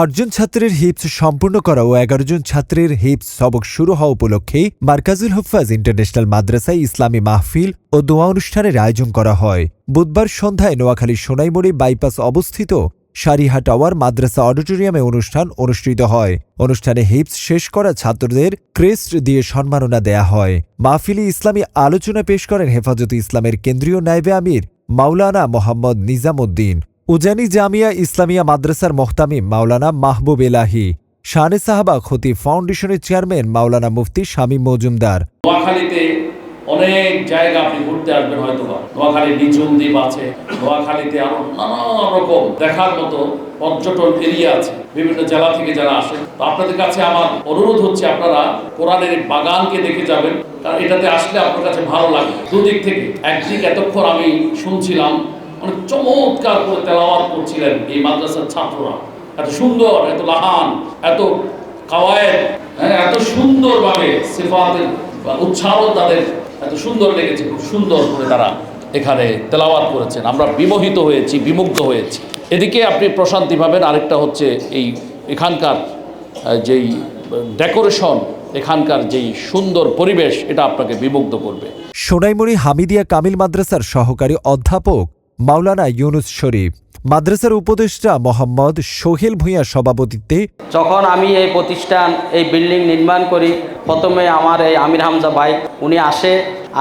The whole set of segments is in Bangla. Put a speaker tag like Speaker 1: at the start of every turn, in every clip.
Speaker 1: আটজন ছাত্রের হিপস সম্পূর্ণ করা ও এগারো জন ছাত্রের হিপস সবক শুরু হওয়া উপলক্ষে মার্কাজুল হুফাজ ইন্টারন্যাশনাল মাদ্রাসায় ইসলামী মাহফিল ও দোয়া অনুষ্ঠানের আয়োজন করা হয়। বুধবার সন্ধ্যায় নোয়াখালী সোনাইমুড়ি বাইপাস অবস্থিত সারিহা টাওয়ার মাদ্রাসা অডিটোরিয়ামে অনুষ্ঠান অনুষ্ঠিত হয়। অনুষ্ঠানে হিপস শেষ করা ছাত্রদের ক্রেস্ট দিয়ে সম্মাননা দেয়া হয়। মাহফিলে ইসলামী আলোচনা পেশ করেন হেফাজতে ইসলামের কেন্দ্রীয় নাইবে আমির মাওলানা মোহাম্মদ নিজামুদ্দিন। উজানি জামিয়া ইসলামিয়া মাদ্রাসার মোহতামিম মাওলানা মাহবুব এলাহি, শানে সাহাবা খতিব ফাউন্ডেশনের চেয়ারম্যান মাওলানা মুফতি শামীম মজুমদার।
Speaker 2: নোয়াখালীতে অনেক জায়গা আপনি ঘুরতে আসবেন হয়তো নোয়াখালী নিঝুম দ্বীপ আছে, নোয়াখালীতে আরও নানা রকম দেখার মতো পর্যটন এরিয়া আছে, বিভিন্ন জেলা থেকে যারা আসেন। আপনাদের কাছে আমার অনুরোধ হচ্ছে, আপনারা কোরআনের বাগানকে দেখে যাবেন, কারণ এটাতে আসলে আপনার কাছে ভালো লাগবে। দুদিক থেকে, একদিক এতক্ষণ আমি শুনছিলাম অনেক চমৎকার করে তেলাওয়াত করছিলেন এই মাদ্রাসার ছাত্ররা। এত সুন্দর, এত লাহান, এত কাওয়ায়েদ হ্যাঁ এত সুন্দরভাবে সিফাতের উচ্চারণ তাদের এত সুন্দর লেগেছে, খুব সুন্দর করে তারা এখানে তেলাওয়াত করেছেন। আমরা বিমোহিত হয়েছি, বিমুগ্ধ হয়েছি। এদিকে আপনি প্রশান্তি পাবেন, আরেকটা হচ্ছে এই এখানকার যেই ডেকোরেশন, এখানকার যেই সুন্দর পরিবেশ, এটা আপনাকে বিমুগ্ধ করবে।
Speaker 1: সোনাইমুড়ি হামিদিয়া কামিল মাদ্রাসার সহকারী অধ্যাপক মাওলানা ইউনুস শরীফ, মাদ্রাসার উপদেষ্টা মোহাম্মদ সোহেল ভূঁইয়ার সভাপতিত্বে
Speaker 3: যখন আমি এই প্রতিষ্ঠান, এই বিল্ডিং নির্মাণ করি, প্রথমে আমার এই আমির হামজা ভাই, উনি আসে,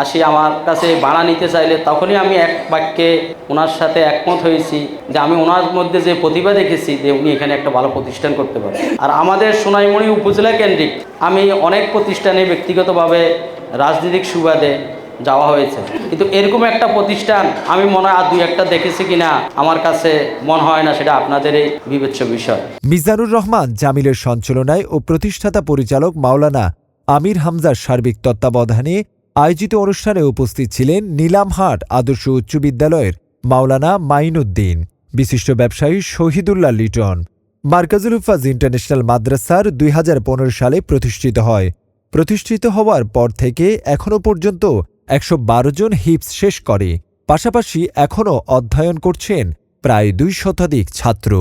Speaker 3: আসি আমার কাছে ভাড়া নিতে চাইলে, তখনই আমি এক বাক্যে ওনার সাথে একমত হয়েছি যে আমি ওনার মধ্যে যে প্রতিভা দেখেছি যে উনি এখানে একটা ভালো প্রতিষ্ঠান করতে পারেন আর আমাদের সোনাইমণি উপজেলা কেন্দ্রিক, আমি অনেক প্রতিষ্ঠানে ব্যক্তিগতভাবে রাজনৈতিক সুবাদে যাওয়া হয়েছে। কিন্তু এরকম একটা প্রতিষ্ঠান আমি মনে হয় আর দুই একটা দেখেছি কিনা, আমার কাছে মনে হয় না, সেটা আপনাদেরই বিবেচ্য বিষয়।
Speaker 1: মিজানুর রহমান জামিলের সঞ্চালনায় ও প্রতিষ্ঠাতা পরিচালক মাওলানা আমির হামজার সার্বিক তত্ত্বাবধানে আয়োজিত অনুষ্ঠানে উপস্থিত ছিলেন নীলামহাট আদর্শ উচ্চ বিদ্যালয়ের মাওলানা মাইনুদ্দিন, বিশিষ্ট ব্যবসায়ী শহীদুল্লাহ লিটন। মার্কাজুল হুফাজ ইন্টারন্যাশনাল মাদ্রাসার দুই হাজার পনেরো সালে প্রতিষ্ঠিত হয়। প্রতিষ্ঠিত হওয়ার পর থেকে এখনও পর্যন্ত একশো বারো জন হিপস শেষ করে। পাশাপাশি এখনও অধ্যয়ন করছেন প্রায় দুই শতাধিক ছাত্র।